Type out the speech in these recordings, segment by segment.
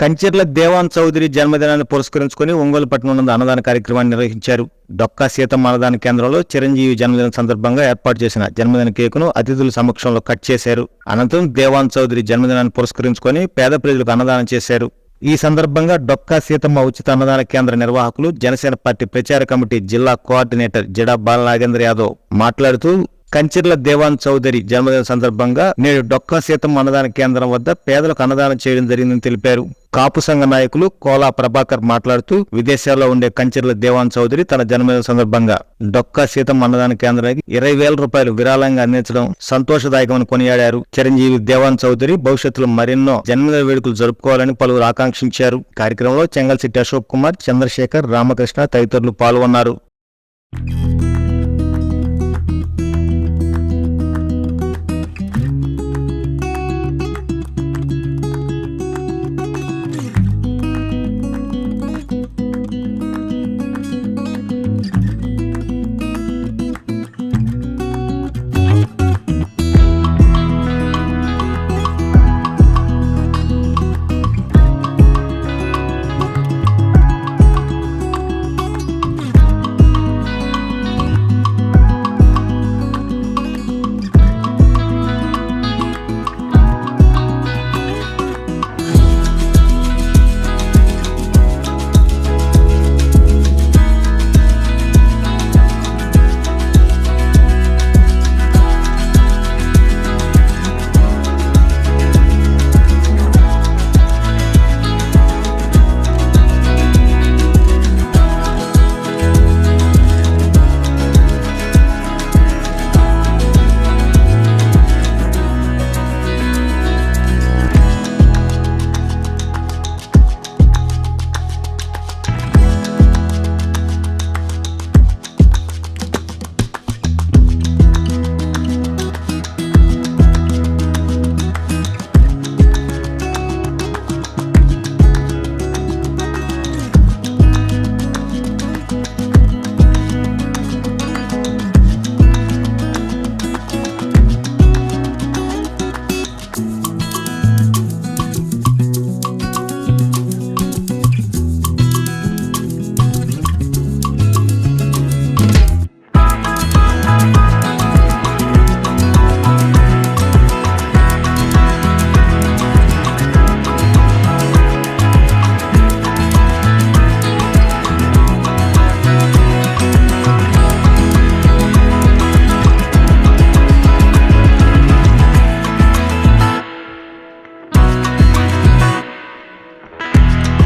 కంచెర్ల దేవాన్ చౌదరి జన్మదినాన్ని పురస్కరించుకుని ఒంగోలు పట్టణంలో అన్నదాన కార్యక్రమాన్ని నిర్వహించారు. డొక్కా సీతమ్మ అన్నదాన కేంద్రంలో చిరంజీవి జన్మదిన సందర్భంగా ఏర్పాటు చేసిన జన్మదిన కేకును అతిథుల సమక్షంలో కట్ చేశారు. అనంతరం దేవాన్ చౌదరి జన్మదినాన్ని పురస్కరించుకొని పేద ప్రజలకు అన్నదానం చేశారు. ఈ సందర్భంగా డొక్కా సీతమ్మ ఉచిత అన్నదాన కేంద్ర నిర్వాహకులు జనసేన పార్టీ ప్రచార కమిటీ జిల్లా కోఆర్డినేటర్ జడా బాలనాగేంద్ర యాదవ్ మాట్లాడుతూ కంచెర్ల దేవాన్ చౌదరి జన్మదిన సందర్భంగా నేడు డొక్కా సీతమ్మ అన్నదాన కేంద్రం వద్ద పేదలకు అన్నదానం చేయడం జరిగిందని తెలిపారు. కాపు సంఘ నాయకులు కోలా ప్రభాకర్ మాట్లాడుతూ విదేశాల్లో ఉండే కంచెర్ల దేవాన్ చౌదరి తన జన్మదిన సందర్భంగా డొక్కా సీతమ్మ అన్నదాన కేంద్రానికి ఇరవై వేల రూపాయలు విరాళంగా అందించడం సంతోషదాయకమని కొనియాడారు. చిరంజీవి దేవాన్ చౌదరి భవిష్యత్తులో మరెన్నో జన్మదిన వేడుకలు జరుపుకోవాలని పలువురు ఆకాంక్షించారు. కార్యక్రమంలో చెంగల్శెట్టి అశోక్ కుమార్ చంద్రశేఖర్ రామకృష్ణ తదితరులు పాల్గొన్నారు.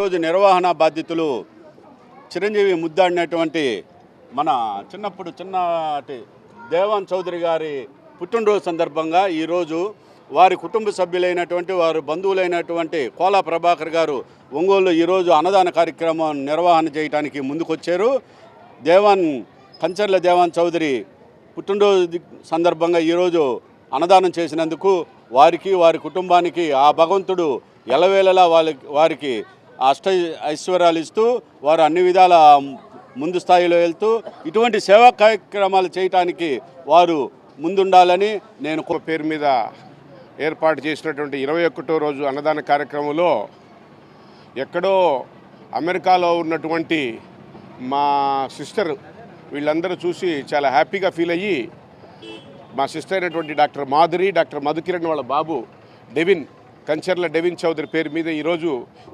రోజు నిర్వహణ బాధ్యతలు చిరంజీవి ముద్దాడినటువంటి మన చిన్నప్పుడు చిన్నటి దేవాన్ చౌదరి గారి పుట్టినరోజు సందర్భంగా ఈరోజు వారి కుటుంబ సభ్యులైనటువంటి వారి బంధువులైనటువంటి కోలా ప్రభాకర్ గారు ఒంగోలు ఈరోజు అన్నదాన కార్యక్రమం నిర్వహణ చేయడానికి ముందుకొచ్చారు. దేవాన్ కంచర్ల దేవాన్ చౌదరి పుట్టినరోజు సందర్భంగా ఈరోజు అన్నదానం చేసినందుకు వారికి వారి కుటుంబానికి ఆ భగవంతుడు ఎలవేళలా వాళ్ళకి వారికి అష్ట ఐశ్వర్యాలు ఇస్తూ వారు అన్ని విధాల ముందు స్థాయిలో వెళ్తూ ఇటువంటి సేవా కార్యక్రమాలు చేయటానికి వారు ముందుండాలని నేను పేరు మీద ఏర్పాటు చేసినటువంటి ఇరవై ఒకటో రోజు అన్నదాన కార్యక్రమంలో ఎక్కడో అమెరికాలో ఉన్నటువంటి మా సిస్టర్ వీళ్ళందరూ చూసి చాలా హ్యాపీగా ఫీల్ అయ్యి మా సిస్టర్ అయినటువంటి డాక్టర్ మాధురి డాక్టర్ మధుకిరణ్ వాళ్ళ బాబు డెవిన్ కంచర్ల డెవిన్ చౌదరి పేరు మీద ఈరోజు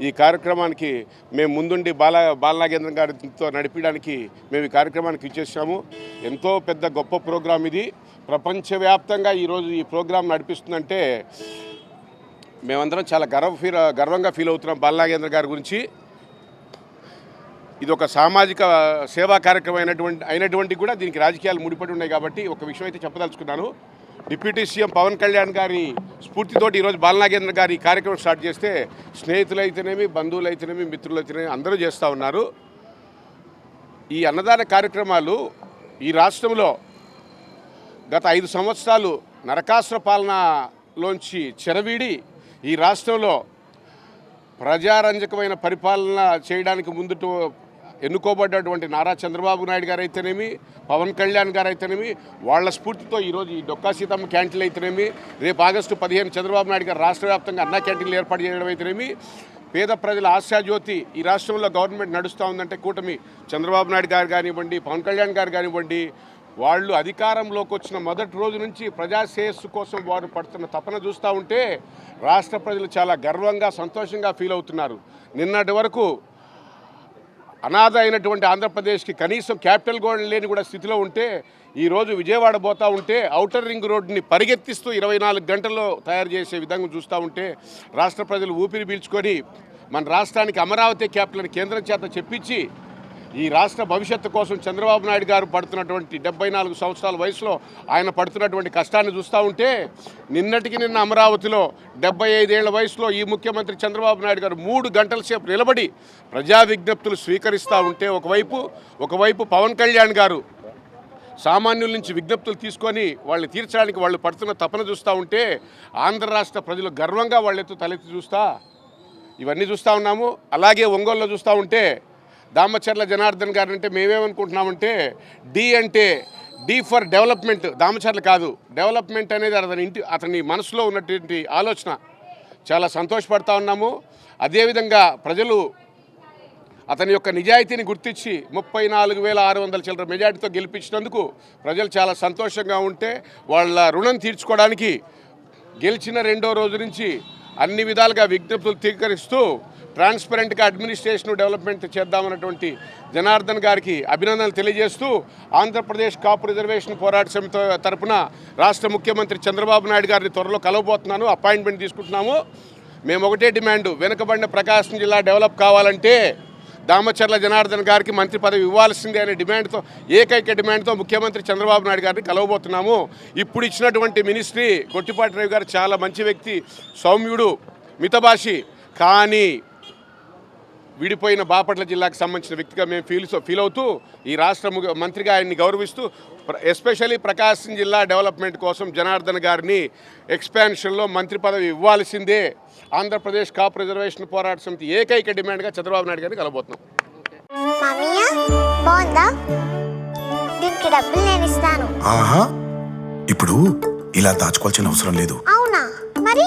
ఈ కార్యక్రమానికి మేము ముందుండి బాల బాలనాగేంద్ర గారితో నడిపించడానికి మేము ఈ కార్యక్రమానికి ఇచ్చేసాము ఎంతో పెద్ద గొప్ప ప్రోగ్రాం ఇది. ప్రపంచవ్యాప్తంగా ఈరోజు ఈ ప్రోగ్రాం నడిపిస్తుందంటే మేమందరం చాలా గర్వ ఫీల్ గర్వంగా ఫీల్ అవుతున్నాం బాలనాగేంద్ర గారి గురించి. ఇది ఒక సామాజిక సేవా కార్యక్రమం అయినటువంటి అయినటువంటి కూడా దీనికి రాజకీయాలు ముడిపడి ఉన్నాయి కాబట్టి ఒక విషయం అయితే చెప్పదలుచుకున్నాను. డిప్యూటీ సీఎం పవన్ కళ్యాణ్ గారి స్ఫూర్తితోటి ఈరోజు బాలనాగేంద్ర గారి కార్యక్రమం స్టార్ట్ చేస్తే స్నేహితులు అయితేనేమి బంధువులు అయితేనేమి మిత్రులు అయితేనేమి అందరూ చేస్తూ ఉన్నారు. ఈ అన్నదాన కార్యక్రమాలు ఈ రాష్ట్రంలో గత ఐదు సంవత్సరాలు నరకాసుర పాలనలోంచి చెరవీడి ఈ రాష్ట్రంలో ప్రజారంజకమైన పరిపాలన చేయడానికి ముందుట ఎన్నుకోబడ్డటువంటి నారా చంద్రబాబు నాయుడు గారు అయితేనేమి పవన్ కళ్యాణ్ గారు అయితేనేమి వాళ్ళ స్ఫూర్తితో ఈరోజు ఈ డొక్కా సీతమ్మ క్యాంటీన్లు అయితేనేమి రేపు ఆగస్టు పదిహేను చంద్రబాబు నాయుడు గారు రాష్ట్ర వ్యాప్తంగా అన్నా క్యాంటీన్లు ఏర్పాటు చేయడం అయితేనేమి పేద ప్రజల ఆశాజ్యోతి ఈ రాష్ట్రంలో గవర్నమెంట్ నడుస్తూ ఉందంటే కూటమి చంద్రబాబు నాయుడు గారు కానివ్వండి పవన్ కళ్యాణ్ గారు కానివ్వండి వాళ్ళు అధికారంలోకి వచ్చిన మొదటి రోజు నుంచి ప్రజా శ్రేయస్సు కోసం వారు పడుతున్న తపన చూస్తూ ఉంటే రాష్ట్ర ప్రజలు చాలా గర్వంగా సంతోషంగా ఫీల్ అవుతున్నారు. నిన్నటి వరకు అనాథ అయినటువంటి ఆంధ్రప్రదేశ్కి కనీసం క్యాపిటల్ గోల్డ్ లేని కూడా స్థితిలో ఉంటే ఈరోజు విజయవాడ పోతా ఉంటే ఔటర్ రింగ్ రోడ్డుని పరిగెత్తిస్తూ ఇరవై నాలుగు గంటల్లో తయారు చేసే విధంగా చూస్తూ ఉంటే రాష్ట్ర ప్రజలు ఊపిరి పీల్చుకొని మన రాష్ట్రానికి అమరావతి క్యాపిటల్ అని కేంద్రం చేత చెప్పించి ఈ రాష్ట్ర భవిష్యత్తు కోసం చంద్రబాబు నాయుడు గారు పడుతున్నటువంటి డెబ్బై నాలుగు సంవత్సరాల వయసులో ఆయన పడుతున్నటువంటి కష్టాన్ని చూస్తూ ఉంటే నిన్నటికి నిన్న అమరావతిలో డెబ్బై ఐదేళ్ళ వయసులో ఈ ముఖ్యమంత్రి చంద్రబాబు నాయుడు గారు మూడు గంటల సేపు నిలబడి ప్రజా విజ్ఞప్తులు స్వీకరిస్తూ ఉంటే ఒకవైపు ఒకవైపు పవన్ కళ్యాణ్ గారు సామాన్యుల నుంచి విజ్ఞప్తులు తీసుకొని వాళ్ళని తీర్చడానికి వాళ్ళు పడుతున్న తపన చూస్తూ ఉంటే ఆంధ్ర రాష్ట్ర ప్రజలు గర్వంగా వాళ్ళెత్తు తలెత్తి చూస్తా ఇవన్నీ చూస్తూ ఉన్నాము. అలాగే ఒంగోలులో చూస్తూ ఉంటే దామచర్ల జనార్దన్ గారు అంటే మేమేమనుకుంటున్నామంటే డి అంటే డి ఫర్ డెవలప్మెంట్ దామచర్ల కాదు. డెవలప్మెంట్ అనేది అతని ఇంటి అతని మనసులో ఉన్నటువంటి ఆలోచన. చాలా సంతోషపడతా ఉన్నాము. అదేవిధంగా ప్రజలు అతని యొక్క నిజాయితీని గుర్తించి ముప్పై నాలుగు వేల ఆరు వందల చిల్లర మెజార్టీతో గెలిపించినందుకు ప్రజలు చాలా సంతోషంగా ఉంటే వాళ్ళ రుణం తీర్చుకోవడానికి గెలిచిన రెండో రోజు నుంచి అన్ని విధాలుగా విజ్ఞప్తులు తీకరిస్తూ ట్రాన్స్పరెంట్గా అడ్మినిస్ట్రేషన్ డెవలప్మెంట్ చేద్దామన్నటువంటి జనార్దన్ గారికి అభినందనలు తెలియజేస్తూ ఆంధ్రప్రదేశ్ కాపు రిజర్వేషన్ పోరాట సమితి తరపున రాష్ట్ర ముఖ్యమంత్రి చంద్రబాబు నాయుడు గారిని త్వరలో కలవబోతున్నాను. అపాయింట్మెంట్ తీసుకుంటున్నాము. మేము ఒకటే డిమాండ్. వెనుకబడిన ప్రకాశం జిల్లా డెవలప్ కావాలంటే దామచర్ల జనార్దన్ గారికి మంత్రి పదవి ఇవ్వాల్సిందే అనే డిమాండ్తో ఏకైక డిమాండ్తో ముఖ్యమంత్రి చంద్రబాబు నాయుడు గారిని కలవబోతున్నాము. ఇప్పుడు ఇచ్చినటువంటి మినిస్ట్రీ గొట్టిపాటి రవి గారు చాలా మంచి వ్యక్తి సౌమ్యుడు మితభాషి. కానీ విడిపోయిన బాపట్ల జిల్లాకు సంబంధించిన వ్యక్తిగా మేము ఫీల్ ఫీల్ అవుతూ ఈ రాష్ట్ర మంత్రిగా ఆయన్ని గౌరవిస్తూ ఎస్పెషల్లీ ప్రకాశం జిల్లా డెవలప్మెంట్ కోసం జనార్దన్ గారిని ఎక్స్పాన్షన్లో మంత్రి పదవి ఇవ్వాల్సిందే. ఆంధ్రప్రదేశ్ కాప్ రిజర్వేషన్ పోరాట సమితి ఏకైక డిమాండ్గా చంద్రబాబు నాయుడు గారిని కలబోతున్నాం. ఇప్పుడు ఇలా దాచుకోవాల్సిన అవసరం లేదు. అవునా? మరి?